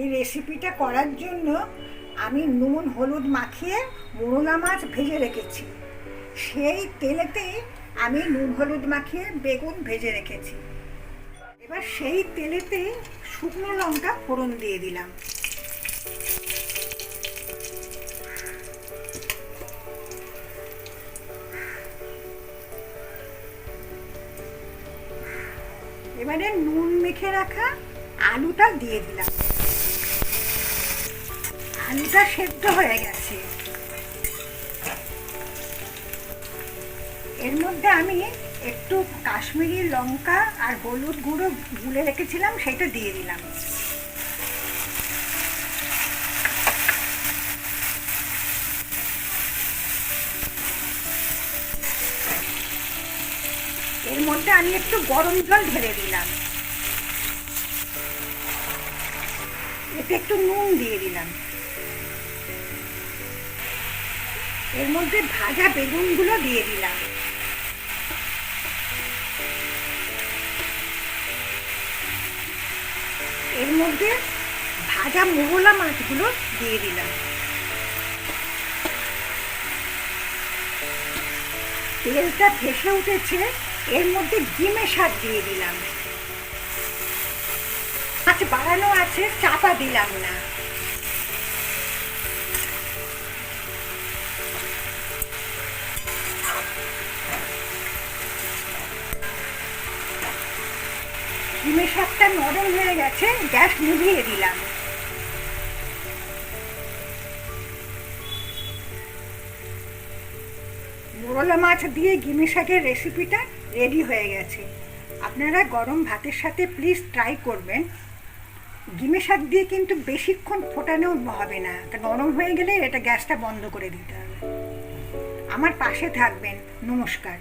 এই রেসিপিটা করার জন্য আমি নুন, হলুদ মাখিয়ে মোরলা মাছ ভেজে রেখেছি। সেই তেলেতেই আমি নুন, হলুদ মাখিয়ে বেগুন ভেজে রেখেছি। এবার সেই তেলেতে শুকনো লঙ্কা ফোড়ন দিয়ে দিলাম। এবারে নুন মেখে রাখা আলুটা দিয়ে দিলাম। আলুটা সেদ্ধ হয়ে গেছে। এর মধ্যে আমি একটু কাশ্মীরি লঙ্কা আর হলুদ গুঁড়ো গুলে রেখেছিলাম, সেটা দিয়ে দিলাম। এর মধ্যে আমি একটু গরম জল ঢেলে দিলাম। এতে একটু নুন দিয়ে দিলাম। এর মধ্যে ভাজা বেগুনগুলো দিয়ে দিলাম। এর মধ্যে ভাজা মোগলা মাছগুলো দিয়ে দিলাম। তেলটা ভেসে উঠেছে, এর মধ্যে ডিমে শাক দিয়ে দিলাম। মাছ বাড়ানো আছে, চাপা দিলাম না। ডিমের শাকটা নরম হয়ে গেছে, গ্যাস নিভিয়ে দিলাম। মোরলা মাছ দিয়ে গিমি শাকের রেসিপিটা রেডি হয়ে গেছে। আপনারা গরম ভাতের সাথে প্লিজ ট্রাই করবেন। গিমে শাক দিয়ে কিন্তু বেশিক্ষণ ফোটানো হবে না। নরম হয়ে গেলে এটা গ্যাসটা বন্ধ করে দিতে হবে। আমার পাশে থাকবেন। নমস্কার।